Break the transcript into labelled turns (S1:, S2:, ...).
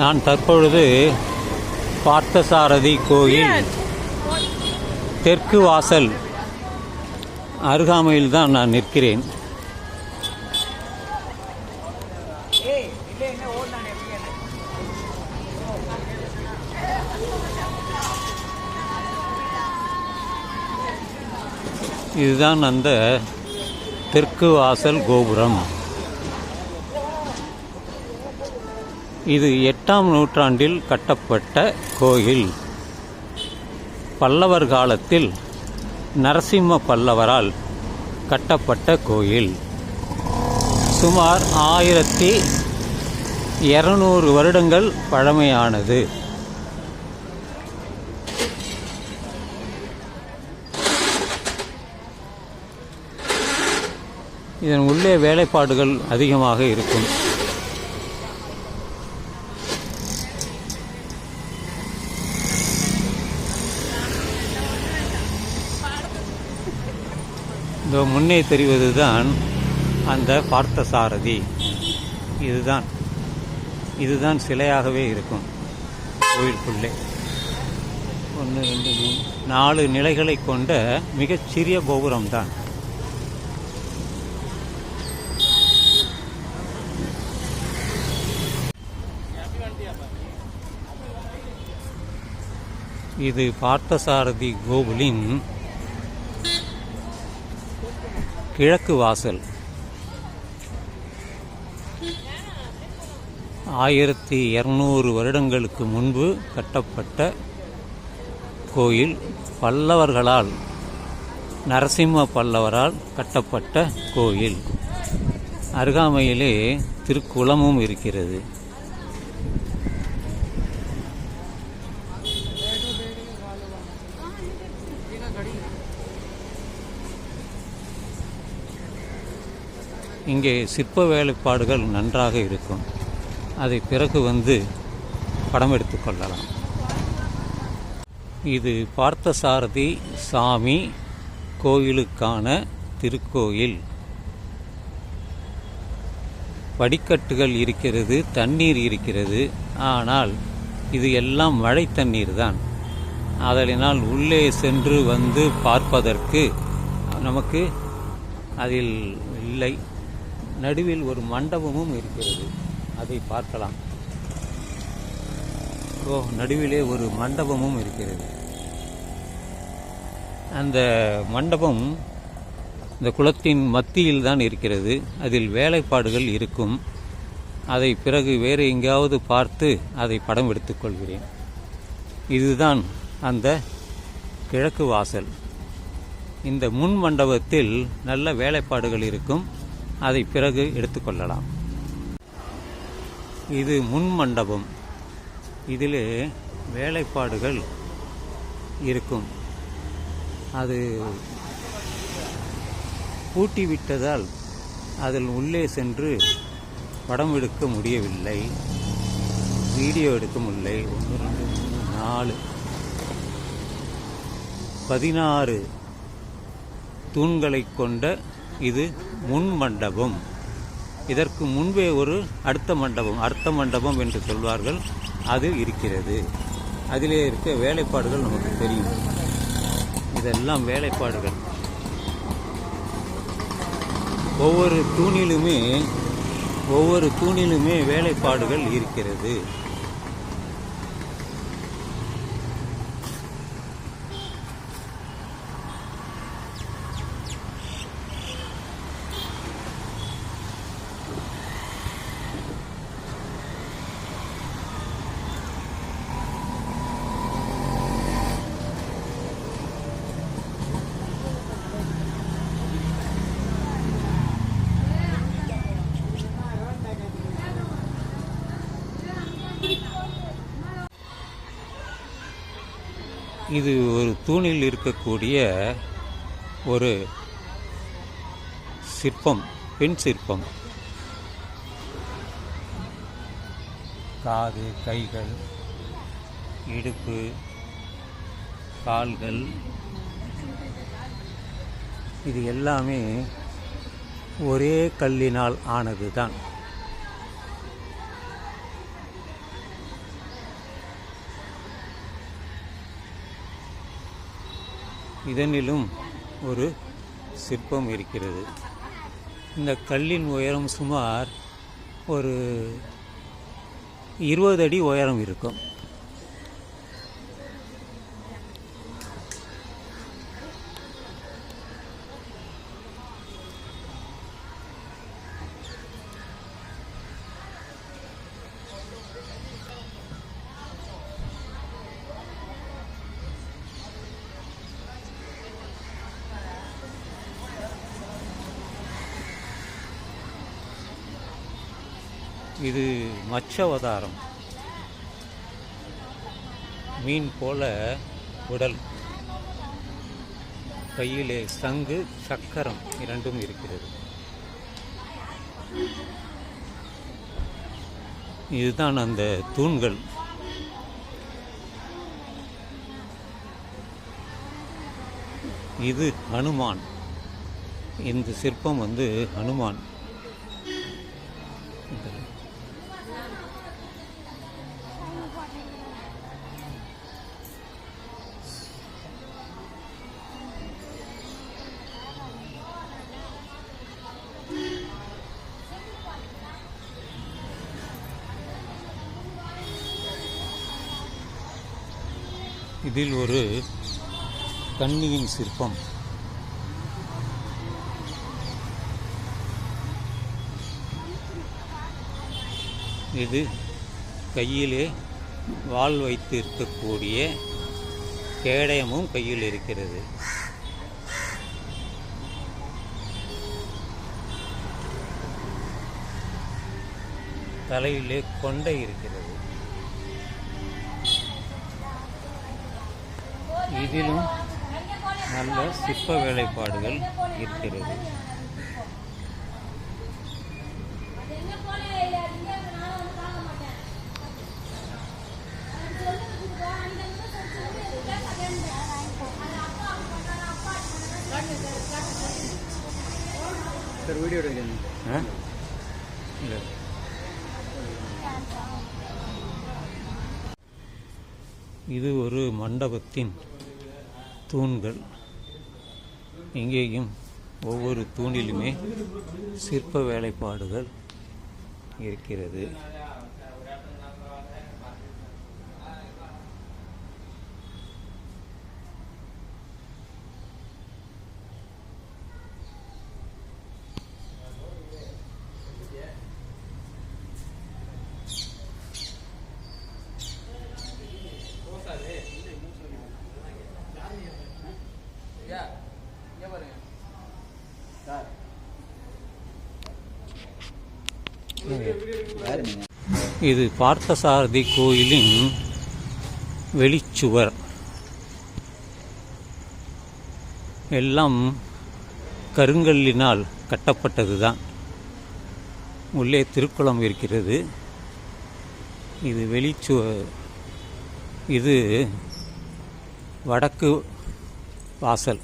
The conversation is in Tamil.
S1: நான் தற்பொழுது பார்த்தசாரதி கோயில் தெற்கு வாசல் அருகாமையில் தான் நான் நிற்கிறேன். இதுதான் அந்த தெற்கு வாசல் கோபுரம். இது எட்டாம் நூற்றாண்டில் கட்டப்பட்ட கோயில். பல்லவர் காலத்தில் நரசிம்ம பல்லவரால் கட்டப்பட்ட கோயில். சுமார் ஆயிரத்தி இரநூறு வருடங்கள் பழமையானது. இதன் உள்ளே வேலைப்பாடுகள் அதிகமாக இருக்கும். இந்த முன்னே தெரிவதுதான் அந்த பார்த்தசாரதி. இதுதான். இதுதான் சிலையாகவே இருக்கும். கோயிலுக்குள்ளே ஒன்று ரெண்டு மூணு நாலு நிலைகளை கொண்ட மிகச்சிறிய கோபுரம் தான் இது பார்த்தசாரதி கோகுலின் கிழக்கு வாசல். ஆயிரத்தி இரநூறு வருடங்களுக்கு முன்பு கட்டப்பட்ட கோயில் பல்லவர்களால் நரசிம்ம பல்லவரால் கட்டப்பட்ட கோயில். அருகாமையிலே திருக்குளமும் இருக்கிறது. இங்கே சிற்ப வேலைப்பாடுகள் நன்றாக இருக்கும். அதை பிறகு வந்து படம் எடுத்துக்கொள்ளலாம் இது பார்த்தசாரதி சாமி கோயிலுக்கான திருக்கோயில். படிக்கட்டுகள் இருக்கிறது தண்ணீர் இருக்கிறது. ஆனால் இது எல்லாம் மழை தண்ணீர் தான். அதனால் உள்ளே சென்று வந்து பார்ப்பதற்கு நமக்கு அதில் இல்லை. நடுவில் ஒரு மண்டபமும் இருக்கிறது. அதை பார்க்கலாம். ஓ நடுவிலே ஒரு மண்டபமும் இருக்கிறது. அந்த மண்டபம் இந்த குளத்தின் மத்தியில் தான் இருக்கிறது. அதில் வேலைப்பாடுகள் இருக்கும். அதை பிறகு வேறு எங்கேயாவது பார்த்து அதை படம் எடுத்துக்கொள்கிறேன் இதுதான் அந்த கிழக்கு வாசல். இந்த முன் மண்டபத்தில் நல்ல வேலைப்பாடுகள் இருக்கும். அதை பிறகு எடுத்துக்கொள்ளலாம் இது முன் மண்டபம். இதில் வேலைப்பாடுகள் இருக்கும். அது பூட்டி விட்டதால் அதில் உள்ளே சென்று படம் எடுக்க முடியவில்லை. வீடியோ எடுக்க முடியலை ஒன்று ரெண்டு மூணு நாலு. பதினாறு தூண்களை கொண்ட இது முன் மண்டபம். இதற்கு முன்பே ஒரு அடுத்த மண்டபம் அர்த்த மண்டபம் என்று சொல்வார்கள். அது இருக்கிறது. அதிலே இருக்க வேலைப்பாடுகள் நமக்கு தெரியும். இதெல்லாம் வேலைப்பாடுகள். ஒவ்வொரு தூணிலுமே ஒவ்வொரு தூணிலுமே வேலைப்பாடுகள் இருக்கிறது. இது ஒரு தூணில் இருக்கக்கூடிய ஒரு சிற்பம் பெண் சிற்பம். காது கைகள் இடுப்பு கால்கள். இது எல்லாமே ஒரே கல்லினால் ஆனது தான் இதனிலும் ஒரு சிற்பம் இருக்கிறது. இந்த கல்லின் உயரம் சுமார் ஒரு இருபது அடி உயரம் இருக்கும். இது மச்சவதாரம். மீன் போல உடல். கையிலே சங்கு சக்கரம் இரண்டும் இருக்கிறது. இதுதான் அந்த தூண்கள். இது ஹனுமான். இந்த சிற்பம் வந்து ஹனுமான். இதில் ஒரு கன்னியின் சிற்பம். இது கையிலே வாள் வைத்து இருக்கக்கூடிய கேடயமும் கையில் இருக்கிறது. தலையிலே கொண்டை இருக்கிறது. இதிலும் நல்ல சிற்ப வேலைப்பாடுகள் இருக்கிறது
S2: சார் வீடியோ எடுக்கிறேன்
S1: ஆ? இல்ல. இது ஒரு மண்டபத்தின் தூண்கள். இங்கேயும் ஒவ்வொரு தூணிலுமே சிற்ப வேலைப்பாடுகள் இருக்கிறது. இது பார்த்தசாரதி கோயிலின் வெளிச்சுவர். எல்லாம் கருங்கல்லினால் கட்டப்பட்டது தான் உள்ளே திருக்குளம் இருக்கிறது. இது வெளிச்சுவர் இது வடக்கு வாசல்.